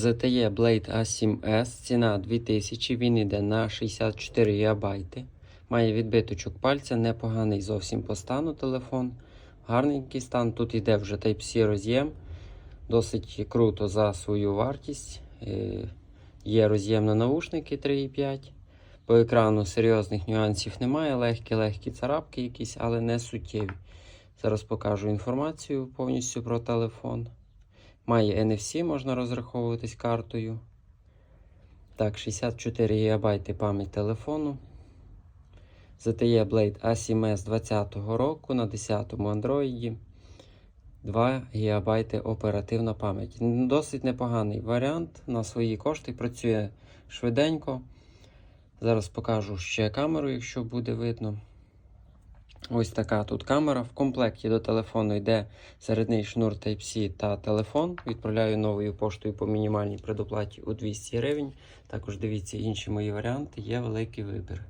ZTE Blade A7S, ціна 2000, він йде на 64 ГБ. Має відбиточок пальця, непоганий зовсім по стану телефон. Гарненький стан. Тут йде вже Type-C роз'єм. Досить круто за свою вартість. Е, Є роз'єм на наушники 3,5. По екрану серйозних нюансів немає. Легкі-легкі царапки якісь, але не суттєві. Зараз покажу інформацію повністю про телефон. Має NFC, можна розраховуватись картою. Так, 64 ГБ пам'ять телефону. ZTE Blade A7S 2020 року на 10-му Android. 2 ГБ оперативна пам'ять. Досить непоганий варіант. На свої кошти працює швиденько. Зараз покажу ще камеру, якщо буде видно. Ось така тут камера. В комплекті до телефону йде середній шнур Type-C та телефон. Відправляю новою поштою по мінімальній предоплаті у 200 гривень. Також дивіться інші мої варіанти, є великий вибір.